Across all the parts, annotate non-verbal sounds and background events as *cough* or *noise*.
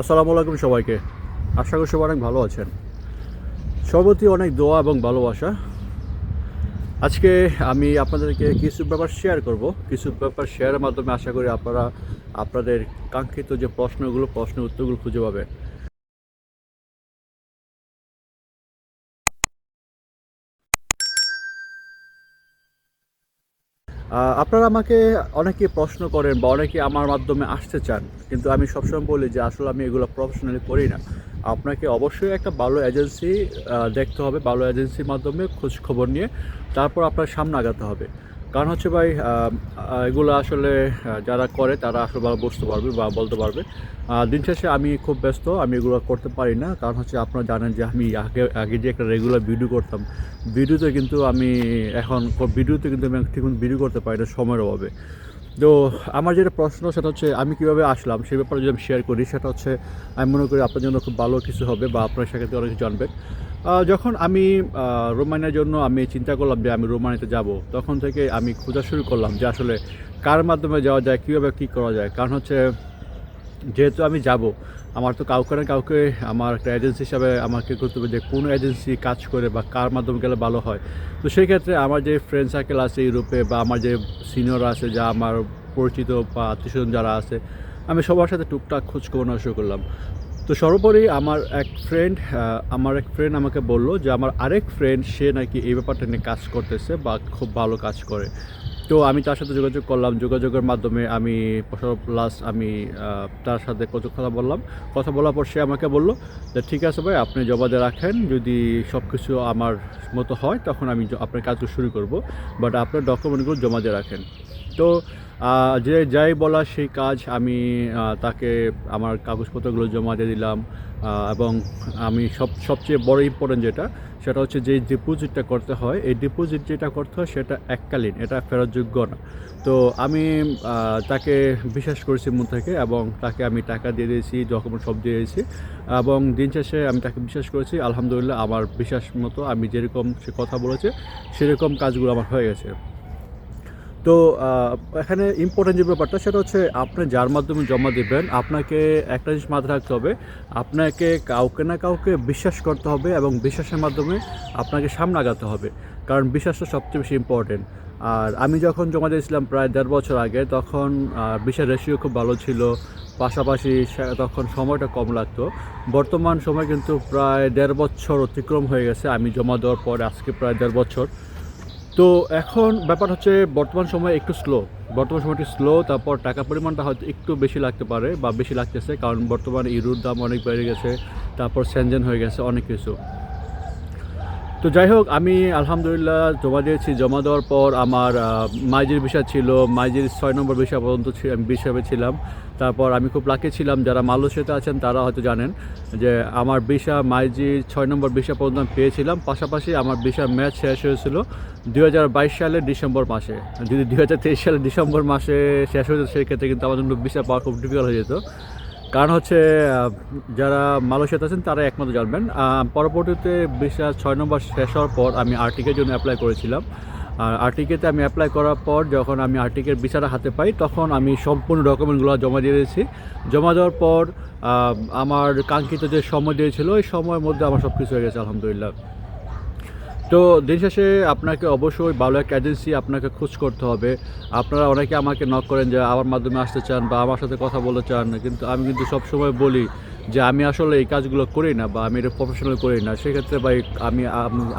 আসসালামু আলাইকুম সবাইকে। আশা করি সবাই অনেক ভালো আছেন। সর্বতি অনেক দোয়া এবং ভালোবাসা। আজকে আমি আপনাদেরকে কিছু ব্যাপার শেয়ার করব। কিছু ব্যাপার শেয়ারের মাধ্যমে আশা করি আপনারা, আপনাদের কাঙ্ক্ষিত যে প্রশ্নগুলো, প্রশ্নের উত্তরগুলো খুঁজে পাবেন। আপনারা আমাকে অনেকে প্রশ্ন করেন বা অনেকে আমার মাধ্যমে আসতে চান, কিন্তু আমি সবসময় বলি যে আসলে আমি এগুলো প্রফেশনালি করি না। আপনাকে অবশ্যই একটা ভালো এজেন্সি দেখতে হবে, ভালো এজেন্সির মাধ্যমে খোঁজ খবর নিয়ে, তারপর আপনার সামনে আগাতে হবে। কারণ হচ্ছে ভাই এগুলো আসলে যারা করে তারা আসলে ভালো বুঝতে পারবে বা বলতে পারবে। দিন শেষে আমি খুব ব্যস্ত, আমি এগুলো করতে পারি না। কারণ হচ্ছে আপনারা জানেন যে আমি আগে আগে যে একটা রেগুলার ভিডিও করতাম ভিডিওতে কিন্তু আমি এখন ভিডিওতে কিন্তু আমি ঠিক ভিডিও করতে পারি না সময়ের অভাবে। তো আমার যেটা প্রশ্ন, সেটা হচ্ছে আমি কীভাবে আসলাম সেই ব্যাপারে যদি আমি শেয়ার করি, সেটা হচ্ছে আমি মনে করি আপনার জন্য খুব ভালো কিছু হবে বা আপনার সেক্ষেত্রে অনেক কিছু জানবেন। যখন আমি রোমানিয়ার জন্য আমি চিন্তা করলাম যে আমি রোমানিয়াতে যাব, তখন থেকে আমি খোঁজা শুরু করলাম যে আসলে কার মাধ্যমে যাওয়া যায়, কীভাবে কী করা যায়। কারণ হচ্ছে, যেহেতু আমি যাব, আমার তো কাউকে না কাউকে, আমার একটা এজেন্সি হিসাবে আমাকে করতে হবে যে কোন এজেন্সি কাজ করে বা কার মাধ্যমে গেলে ভালো হয়। তো সেই ক্ষেত্রে আমার যে ফ্রেন্ড সার্কেল আছে ইউরোপে বা আমার যে সিনিয়র আছে, যা আমার পরিচিত বা আত্মীয়স্বজন যারা আছে, আমি সবার সাথে টুকটাক খোঁজ খবর শুরু করলাম। তো সর্বোপরি আমার এক ফ্রেন্ড আমার এক ফ্রেন্ড আমাকে বলল যে আমার আরেক ফ্রেন্ড সে নাকি এই ব্যাপারটা নিয়ে কাজ করতেছে বা খুব ভালো কাজ করে। তো আমি তার সাথে যোগাযোগ করলাম। যোগাযোগের মাধ্যমে আমি প্লাস আমি তার সাথে কত কথা বললাম। কথা বলার পর সে আমাকে বলল যে, ঠিক আছে ভাই, আপনি জমা দিয়ে রাখেন। যদি সব কিছু আমার মতো হয়, তখন আমি আপনার কাজটা শুরু করব। বাট আপনার ডকুমেন্টগুলো জমা দিয়ে রাখেন। তো যে যাই বলা সেই কাজ আমি তাকে আমার কাগজপত্রগুলো জমা দিয়ে দিলাম এবং আমি সব, সবচেয়ে বড় ইম্পর্টেন্ট যেটা, সেটা হচ্ছে যে ডিপোজিটটা করতে হয়। এই ডিপোজিট যেটা করতে হয় সেটা এককালীন, এটা ফেরতযোগ্য না। তো আমি তাকে বিশ্বাস করেছি মন থেকে এবং তাকে আমি টাকা দিয়ে দিয়েছি, ডকুমেন্ট সব দিয়ে দিয়েছি এবং দিন শেষে আমি তাকে বিশ্বাস করেছি, আলহামদুলিল্লাহ আমার বিশ্বাস মতো আমি যেরকম সে কথা বলেছে, সেরকম কাজগুলো আমার হয়ে গেছে। তো এখানে ইম্পর্টেন্ট যে ব্যাপারটা সেটা হচ্ছে আপনি যার মাধ্যমে জমা দেবেন আপনাকে একটা জিনিস মাথায় রাখতে হবে আপনাকে কাউকে না কাউকে বিশ্বাস করতে হবে এবং বিশ্বাসের মাধ্যমে আপনাকে সামনে আগাতে হবে কারণ বিশ্বাসটা সবচেয়ে বেশি ইম্পর্টেন্ট আর আমি যখন জমা দিয়েছিলাম প্রায় দেড় বছর আগে তখন আহ, বিশ্বাস রেশিও খুব ভালো ছিল পাশাপাশি তখন সময়টা কম লাগতো। বর্তমান সময় কিন্তু প্রায় দেড় বছর অতিক্রম হয়ে গেছে আমি জমা দেওয়ার পর আজকে প্রায় দেড় বছর। তো এখন ব্যাপার হচ্ছে বর্তমান সময় একটু স্লো বর্তমান সময়টি স্লো তারপর টাকা পরিমাণটা হয়তো একটু বেশি লাগতে পারে বা বেশি লাগতেছে, কারণ বর্তমানে ইউরোর দাম অনেক বেড়ে গেছে, তারপর সেনজেন হয়ে গেছে, অনেক কিছু। তো যাই হোক, আমি আলহামদুলিল্লাহ জমা দিয়েছি। জমা দেওয়ার পর আমার মাইজির বিষয় ছিল, মাইজির ছয় নম্বর বিষয় পর্যন্ত আমি ছিলাম। তারপর আমি খুব লাকি ছিলাম, যারা মালয়েশিয়াতে আছেন তারা হয়তো জানেন যে আমার বিষা মাইজির ছয় নম্বর বিষয় পর্যন্ত আমি পেয়েছিলাম। পাশাপাশি আমার বিষয় ম্যাচ শেষ হয়েছিল দু হাজার বাইশ সালের ডিসেম্বর মাসে। যদি দুই সালের ডিসেম্বর মাসে শেষ হয়ে যেত সেই ক্ষেত্রে কিন্তু আমার জন্য বিষয় পাওয়া খুব ডিফিকাল্ট হয়ে যেত। কারণ হচ্ছে যারা মালয়েশিয়াতে আছেন, তারা একমাত্র জানবেন। পরবর্তীতে ভিসা ছয় নম্বর শেষ হওয়ার পর আমি আর্টিকের জন্য অ্যাপ্লাই করেছিলাম। আর আর্টিকেতে আমি অ্যাপ্লাই করার পর যখন আমি আর্টিকের ভিসাটা হাতে পাই, তখন আমি সম্পূর্ণ ডকুমেন্টগুলো জমা দিয়ে দিয়েছি। জমা দেওয়ার পর আমার কাঙ্ক্ষিত যে সময় দিয়েছিল, ওই সময়ের মধ্যে আমার সব কিছু হয়ে গেছে, আলহামদুলিল্লাহ। তো দিন শেষে আপনাকে অবশ্যই ভালো একটা এজেন্সি আপনাকে খোঁজ করতে হবে। আপনারা অনেকে আমাকে নক করেন যে, আমার মাধ্যমে আসতে চান বা আমার সাথে কথা বলতে চান। কিন্তু আমি কিন্তু সবসময় বলি যে, আমি আসলে এই কাজগুলো করি না বা আমি এটা প্রফেশনাল করি না। সেক্ষেত্রে ভাই আমি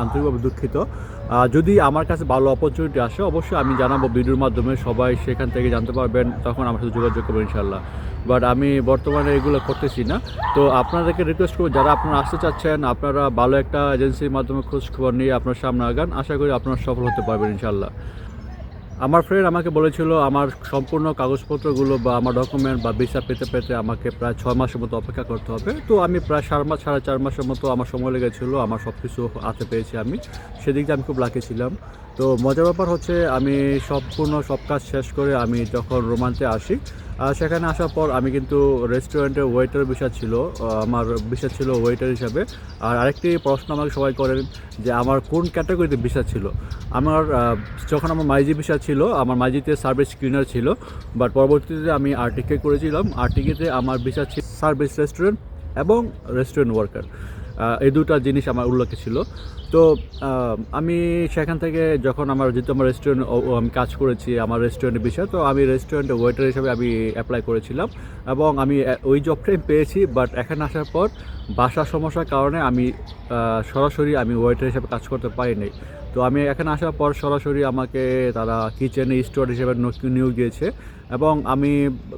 আন্তরিকভাবে দুঃখিত। যদি আমার কাছে ভালো অপরচুনিটি আসে, অবশ্যই আমি জানাব ভিডিওর মাধ্যমে, সবাই সেখান থেকে জানতে পারবেন, তখন আমার সাথে যোগাযোগ করবেন ইনশাল্লাহ বাট আমি বর্তমানে এগুলো করতেছি না। তো আপনাদেরকে রিকোয়েস্ট করব, যারা আপনারা আসতে চাচ্ছেন, আপনারা ভালো একটা এজেন্সির মাধ্যমে খোঁজ খবর নিয়ে আপনার সামনে আগান। আশা করি আপনারা সফল হতে পারবেন ইনশাল্লাহ আমার ফ্রেন্ড আমাকে বলেছিল, আমার সম্পূর্ণ কাগজপত্রগুলো বা আমার ডকুমেন্ট বা ভিসা পেতে পেতে আমাকে প্রায় ছয় মাসের মতো অপেক্ষা করতে হবে। তো আমি প্রায় সাড়ে মাস, সাড়ে চার মাসের মতো আমার সময় লেগেছিলো, আমার সব কিছু হাতে পেয়েছি আমি। সেদিক দিয়ে আমি খুব লাকি ছিলাম। তো মজার ব্যাপার হচ্ছে, আমি সম্পূর্ণ সব কাজ শেষ করে আমি যখন রোমান্তে আসি সেখানে আসার পর আমি কিন্তু রেস্টুরেন্টের ওয়েটার বিষয় ছিল আমার বিষয় ছিল ওয়েটার হিসাবে। আর আরেকটি প্রশ্ন আমাকে সবাই করেন যে, আমার কোন ক্যাটাগরিতে বিষয় ছিল? আমার যখন আমার মাইজি বিষয় ছিল, আমার মাইজিতে সার্ভিস ক্লিনার ছিল বাট পরবর্তীতে আমি আর্টিকে করেছিলাম। আর্টিকেতে আমার বিষয় ছিল সার্ভিস রেস্টুরেন্ট এবং রেস্টুরেন্ট ওয়ার্কার এই দুটা জিনিস আমার উল্লেখ ছিল। তো আমি সেখান থেকে যখন আমার যেহেতু আমার রেস্টুরেন্ট আমি কাজ করেছি আমার রেস্টুরেন্টের বিষয়ে, তো আমি রেস্টুরেন্টে ওয়েটার হিসাবে আমি অ্যাপ্লাই করেছিলাম এবং আমি ওই জবটাই পেয়েছি বাট এখানে আসার পর বাসা সমস্যার কারণে আমি সরাসরি আমি ওয়েটার হিসাবে কাজ করতে পারিনি। তো আমি এখানে আসার পর সরাসরি আমাকে তারা কিচেনে স্টোর হিসেবে নিয়োগ দিয়েছে এবং আমি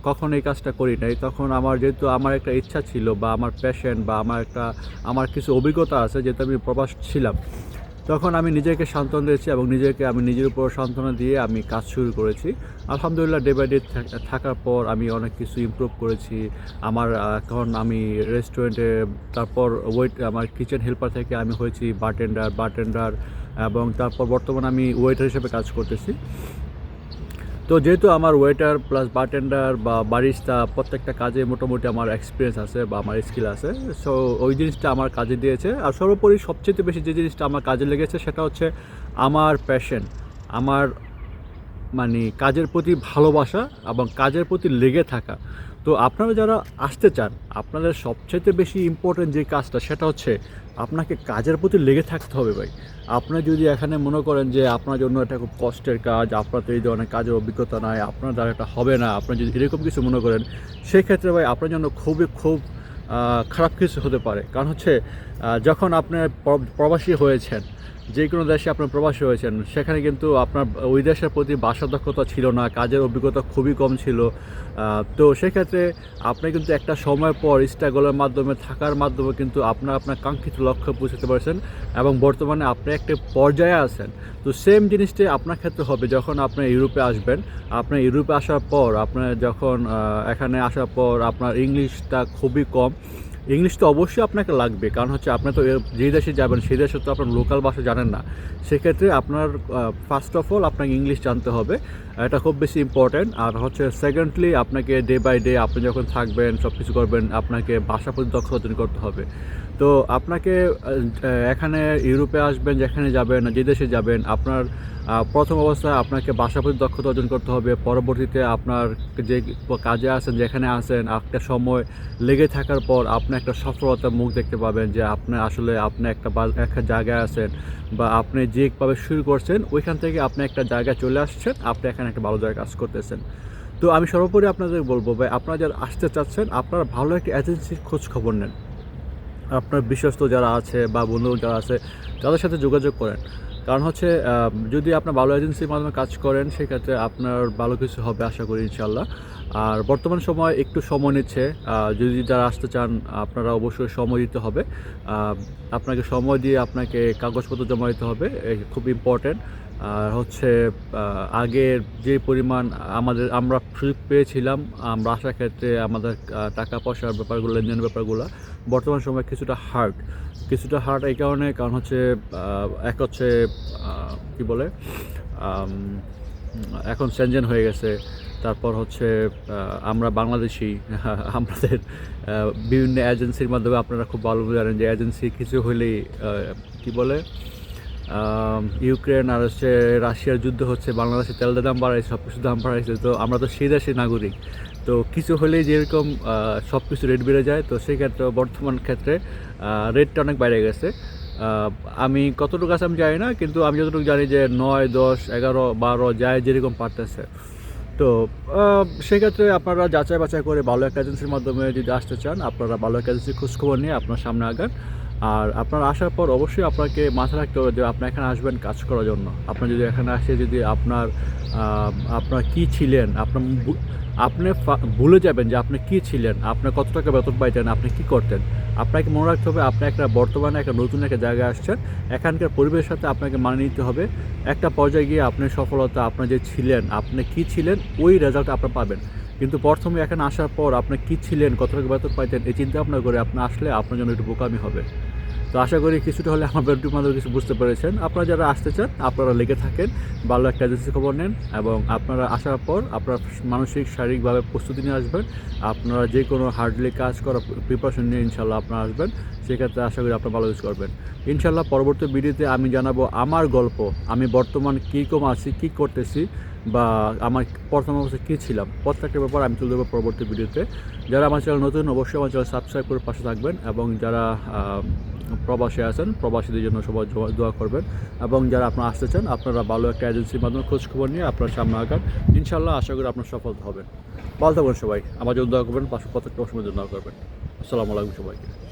কখন এই কাজটা করি নাই। তখন আমার যেহেতু আমার একটা ইচ্ছা ছিল বা আমার প্যাশন বা আমার একটা, আমার কিছু অভিজ্ঞতা আছে যেহেতু আমি প্রবাস ছিলাম। তখন আমি নিজেকে সান্ত্বনা দিয়েছি এবং নিজেকে আমি নিজের উপর সান্ত্বনা দিয়ে আমি কাজ শুরু করেছি। আলহামদুলিল্লাহ ডে বাই ডে থাকার পর আমি অনেক কিছু ইম্প্রুভ করেছি। আমার এখন আমি রেস্টুরেন্টে তারপর ওয়েট আমার কিচেন হেল্পার থেকে আমি হয়েছি বারটেন্ডার বারটেন্ডার এবং তারপর বর্তমানে আমি ওয়েটার হিসেবে কাজ করতেছি। তো যেহেতু আমার ওয়েটার প্লাস বাটেন্ডার বা বারিস্তা প্রত্যেকটা কাজে মোটামুটি আমার এক্সপিরিয়েন্স আছে বা আমার স্কিল আছে সো ওই জিনিসটা আমার কাজে দিয়েছে। আর সর্বোপরি সবচেয়ে বেশি যে জিনিসটা আমার কাজে লেগেছে সেটা হচ্ছে আমার প্যাশন আমার মানে কাজের প্রতি ভালোবাসা এবং কাজের প্রতি লেগে থাকা। তো আপনারা যারা আসতে চান, আপনাদের সবচেয়ে বেশি ইম্পর্টেন্ট যে কাজটা সেটা হচ্ছে আপনাকে কাজের প্রতি লেগে থাকতে হবে ভাই। আপনি যদি এখানে মনে করেন যে আপনার জন্য এটা খুব কষ্টের কাজ, আপনার তো এই ধরনের কাজের অভিজ্ঞতা নাই, আপনার দ্বারা এটা হবে না, আপনি যদি এরকম কিছু মনে করেন, সেক্ষেত্রে ভাই আপনার জন্য খুবই খুব খারাপ কিছু হতে পারে। কারণ হচ্ছে যখন আপনি প্রবাসী হয়েছেন যে কোনো দেশে আপনার প্রবাসী হয়েছেন সেখানে কিন্তু আপনার, ওই দেশের প্রতি ভাষা দক্ষতা ছিল না, কাজের অভিজ্ঞতা খুবই কম ছিল। তো সেক্ষেত্রে আপনি কিন্তু একটা সময় পর স্ট্রাগলের মাধ্যমে, থাকার মাধ্যমে কিন্তু আপনার আপনার কাঙ্ক্ষিত লক্ষ্যে পৌঁছতে পারছেন এবং বর্তমানে আপনি একটা পর্যায়ে আছেন। তো সেম জিনিসটাই আপনার ক্ষেত্রে হবে যখন আপনি ইউরোপে আসবেন। আপনি ইউরোপে আসার পর আপনার যখন এখানে আসার পর আপনার ইংলিশটা খুবই কম। ইংলিশ তো অবশ্যই আপনাকে লাগবে, কারণ হচ্ছে আপনি তো যেই দেশে যাবেন, সেই দেশে তো আপনার লোকাল ভাষা জানেন না। সেক্ষেত্রে আপনার ফার্স্ট অফ অল আপনাকে ইংলিশ জানতে হবে, এটা খুব বেশি ইম্পর্ট্যান্ট আর হচ্ছে সেকেন্ডলি আপনাকে ডে বাই ডে আপনি যখন থাকবেন সব কিছু করবেন, আপনাকে ভাষা প্রতি অর্জন করতে হবে। তো আপনাকে এখানে ইউরোপে আসবেন, যেখানে যাবেন যে দেশে যাবেন, আপনার প্রথম অবস্থায় আপনাকে ভাষা প্রতি দক্ষতা অর্জন করতে হবে। পরবর্তীতে আপনার যে কাজে আছেন, যেখানে আছেন একটা সময় লেগে থাকার পর আপনি একটা সফলতার মুখ দেখতে পাবেন যে আপনি আসলে আপনি একটা একটা জায়গায় আছেন বা আপনি যেভাবে শুরু করছেন, ওইখান থেকে আপনি একটা জায়গায় চলে আসছেন, আপনি এখানে একটা ভালো জায়গায় কাজ করতেছেন। তো আমি সর্বোপরি আপনাদের বলব, ভাই, আপনারা যারা আসতে চাচ্ছেন, আপনারা ভালো একটা এজেন্সির খোঁজ খবর নেন। আপনার বিশ্বস্ত যারা আছে বা বন্ধু যারা আছে, তাদের সাথে যোগাযোগ করেন। কারণ হচ্ছে যদি আপনার ভালো এজেন্সির মাধ্যমে কাজ করেন, সেক্ষেত্রে আপনার ভালো কিছু হবে, আশা করি ইনশাল্লাহ আর বর্তমান সময় একটু সময় নিচ্ছে। যদি যারা আসতে চান, আপনারা অবশ্যই সময় দিতে হবে। আপনাকে সময় দিয়ে আপনাকে কাগজপত্র জমা দিতে হবে খুব ইম্পর্ট্যান্ট আর হচ্ছে আগের যে পরিমাণ আমাদের, আমরা সুযোগ পেয়েছিলাম, আমরা আসার ক্ষেত্রে আমাদের টাকা পয়সার ব্যাপারগুলো, লেনদেনের ব্যাপারগুলো, বর্তমান সময় কিছুটা হার্ড কিছুটা হার্ড এই কারণে, কারণ হচ্ছে এক হচ্ছে কি বলে এখন সেনজেন হয়ে গেছে। তারপর হচ্ছে আমরা বাংলাদেশি, *laughs* আমাদের বিভিন্ন এজেন্সির মাধ্যমে আপনারা খুব ভালো জানেন যে এজেন্সি কিছু হলেই কি বলে ইউক্রেন আর হচ্ছে রাশিয়ার যুদ্ধ হচ্ছে, বাংলাদেশে তেলের দাম বাড়াইছে সব কিছু দাম বাড়াইছে, তো আমরা তো সেই দেশের নাগরিক। তো কিছু হলেই যেরকম সব কিছু রেট বেড়ে যায়, তো সেই ক্ষেত্রে, বর্তমান ক্ষেত্রে রেটটা অনেক বাইরে গেছে। আমি কতটুকু আছে আমি জানি না, কিন্তু আমি যতটুকু জানি যে নয়, দশ, এগারো, বারো যায় যেরকম পারতেছে। তো সেক্ষেত্রে আপনারা যাচাই বাছাই করে ভালো একটা এজেন্সির মাধ্যমে যদি আসতে চান, আপনারা ভালো একটা এজেন্সির খোঁজখবর নিয়ে আপনার সামনে আগান। আর আপনার আসার পর অবশ্যই আপনাকে মাথায় রাখতে হবে যে আপনি এখানে আসবেন কাজ করার জন্য। আপনি যদি এখানে আসে যদি আপনার আপনার কি ছিলেন, আপনার আপনি ভুলে যাবেন যে আপনি কি ছিলেন, আপনি কত টাকা বেতন পাইতেন, আপনি কি করতেন। আপনাকে মনে রাখতে হবে আপনি একটা বর্তমানে একটা নতুন একটা জায়গায় আসছেন। এখানকার পরিবেশের সাথে আপনাকে মানিয়ে নিতে হবে। একটা পর্যায়ে গিয়ে আপনার সফলতা আপনার যে ছিলেন, আপনি কি ছিলেন, ওই রেজাল্ট আপনি পাবেন। কিন্তু প্রথমে এখানে আসার পর আপনি কী ছিলেন কত টাকা বেতন পাইতেন, এই চিন্তা ভাবনা করে আপনি আসলে আপনার জন্য একটু বোকামি হবে। তো আশা করি কিছুটা হলে আমার বেডরুম মাধ্যমে কিছু বুঝতে পেরেছেন। আপনারা যারা আসতে চান, আপনারা লেগে থাকেন, ভালো একটা এজেন্সি খবর নেন এবং আপনারা আসার পর আপনারা মানসিক, শারীরিকভাবে প্রস্তুতি নিয়ে আসবেন। আপনারা যে কোনো হার্ডলি কাজ করা প্রিপারেশন নিয়ে ইনশাল্লাহ আপনারা আসবেন। সেক্ষেত্রে আশা করি আপনারা ভালো কিছু করবেন। ইনশাল্লাহ পরবর্তী ভিডিওতে আমি জানাব আমার গল্প, আমি বর্তমান কী কম আছি, কী করতেছি বা আমার প্রথম অবস্থায় কী ছিলাম, প্রত্যেকটা ব্যাপার আমি তুলে দেবো পরবর্তী ভিডিওতে। যারা আমার চ্যানেল নতুন, অবশ্যই আমার চ্যানেল সাবস্ক্রাইব করে পাশে থাকবেন এবং যারা প্রবাসে আছেন, প্রবাসীদের জন্য সবাই দোয়া করবেন। এবং যারা আপনারা আসতে চান, আপনারা ভালো একটা এজেন্সির মাধ্যমে খোঁজখবর নিয়ে আপনার সামনে আগান। ইনশাল্লাহ আশা করি আপনার সফল হবেন। ভালো থাকবেন সবাই। আমার জন্য দোয়া করবেন, পাশে প্রত্যেকটা অসময় দোয়া করবেন। আসসালামু আলাইকুম সবাইকে।